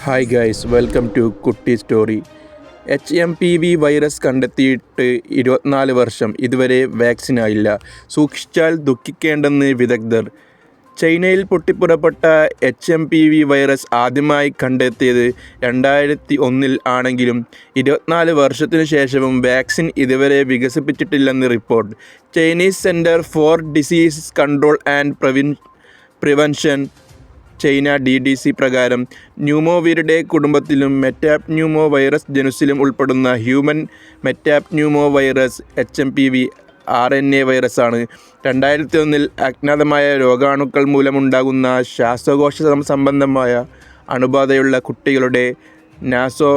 Hi guys welcome to Kutti story H M P V virus കണ്ടെത്തിയിട്ട് ഇരുപത്തിനാല് വർഷം ഇതുവരെ വാക്സിനായില്ല സൂക്ഷിച്ചാൽ ദുഃഖിക്കേണ്ടെന്ന് വിദഗ്ധർ. ചൈനയിൽ പൊട്ടിപ്പുറപ്പെട്ട H M P V virus ആദ്യമായി കണ്ടെത്തിയത് രണ്ടായിരത്തി ഒന്നിൽ ആണെങ്കിലും ഇരുപത്തിനാല് വർഷത്തിനു ശേഷവും വാക്സിൻ ഇതുവരെ വികസിപ്പിച്ചിട്ടില്ലെന്ന് report Chinese centre for disease control and പ്രവിൻ prevention China D D C പ്രകാരം ന്യൂമോവിരുടെ കുടുംബത്തിലും മെറ്റാപ് ന്യൂമോ വൈറസ് ജനുസിലും ഉൾപ്പെടുന്ന human metapneumovirus H M P V R N A വൈറസാണ്. രണ്ടായിരത്തി ഒന്നിൽ അജ്ഞാതമായ രോഗാണുക്കൾ മൂലമുണ്ടാകുന്ന ശ്വാസകോശ സംബന്ധമായ അണുബാധയുള്ള കുട്ടികളുടെ നാസോ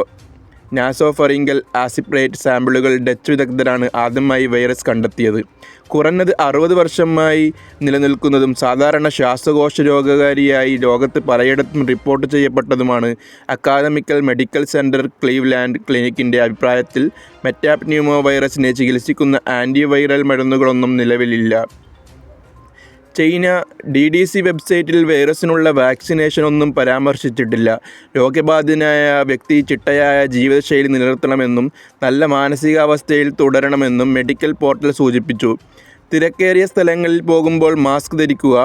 നാസോഫറിങ്കൽ ആസിപ്രേറ്റ് സാമ്പിളുകൾ ഡച്ച് വിദഗ്ധരാണ് ആദ്യമായി വൈറസ് കണ്ടെത്തിയത്. കുറഞ്ഞത് അറുപത് വർഷമായി നിലനിൽക്കുന്നതും സാധാരണ ശ്വാസകോശ രോഗകാരിയായി ലോകത്ത് പലയിടത്തും റിപ്പോർട്ട് ചെയ്യപ്പെട്ടതുമാണ് അക്കാദമിക്കൽ മെഡിക്കൽ സെന്റർ ക്ലീവ്ലാൻഡ് ക്ലിനിക്കിന്റെ അഭിപ്രായത്തിൽ മെറ്റാപ്നിയുമോ വൈറസിനെ ചികിത്സിക്കുന്ന ആന്റിവൈറൽ മരുന്നുകളൊന്നും നിലവിലില്ല. ചൈന ഡി ഡി സി വെബ്സൈറ്റിൽ വൈറസിനുള്ള വാക്സിനേഷൻ ഒന്നും പരാമർശിച്ചിട്ടില്ല. രോഗബാധിതനായ വ്യക്തി ചിട്ടയായ ജീവിതശൈലി നിലനിർത്തണമെന്നും നല്ല മാനസികാവസ്ഥയിൽ തുടരണമെന്നും മെഡിക്കൽ പോർട്ടൽ സൂചിപ്പിച്ചു. തിരക്കേറിയ സ്ഥലങ്ങളിൽ പോകുമ്പോൾ മാസ്ക് ധരിക്കുക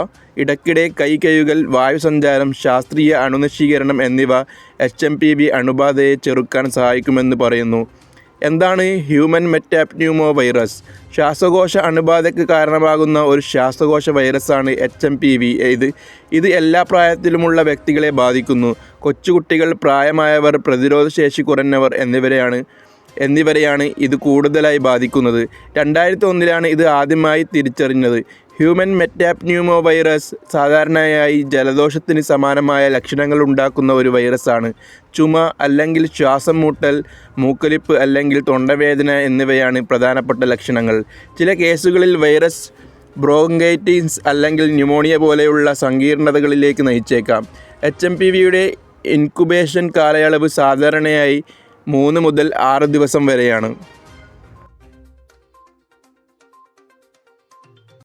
ഇടയ്ക്കിടെ കൈ കഴുകൽ വായുസഞ്ചാരം ശാസ്ത്രീയ അണുനശീകരണം എന്നിവ എച്ച് എം പി ബി അണുബാധയെ ചെറുക്കാൻ സഹായിക്കുമെന്ന് പറയുന്നു. എന്താണ് ഹ്യൂമൻ മെറ്റാപ്ന്യൂമോ വൈറസ് ശ്വാസകോശ അണുബാധയ്ക്ക് കാരണമാകുന്ന ഒരു ശ്വാസകോശ വൈറസാണ് എച്ച് എം പി വി ഇത് ഇത് എല്ലാ പ്രായത്തിലുമുള്ള വ്യക്തികളെ ബാധിക്കുന്നു. കൊച്ചുകുട്ടികൾ പ്രായമായവർ പ്രതിരോധശേഷി കുറഞ്ഞവർ എന്നിവരെയാണ് എന്നിവരെയാണ് ഇത് കൂടുതലായി ബാധിക്കുന്നത്. രണ്ടായിരത്തി ഒന്നിലാണ് ഇത് ആദ്യമായി തിരിച്ചറിഞ്ഞത്. ഹ്യൂമൻ മെറ്റാപ്ന്യൂമോ വൈറസ് സാധാരണയായി ജലദോഷത്തിന് സമാനമായ ലക്ഷണങ്ങൾ ഉണ്ടാക്കുന്ന ഒരു വൈറസാണ്. ചുമ അല്ലെങ്കിൽ ശ്വാസം മുട്ടൽ മൂക്കൊലിപ്പ് അല്ലെങ്കിൽ തൊണ്ടവേദന എന്നിവയാണ് പ്രധാനപ്പെട്ട ലക്ഷണങ്ങൾ. ചില കേസുകളിൽ വൈറസ് ബ്രോങ്കൈറ്റിസ് അല്ലെങ്കിൽ ന്യൂമോണിയ പോലെയുള്ള സങ്കീർണതകളിലേക്ക് നയിച്ചേക്കാം. എച്ച് എം പി വിയുടെ ഇൻക്യുബേഷൻ കാലയളവ് സാധാരണയായി മൂന്ന് മുതൽ ആറ് ദിവസം വരെയാണ്.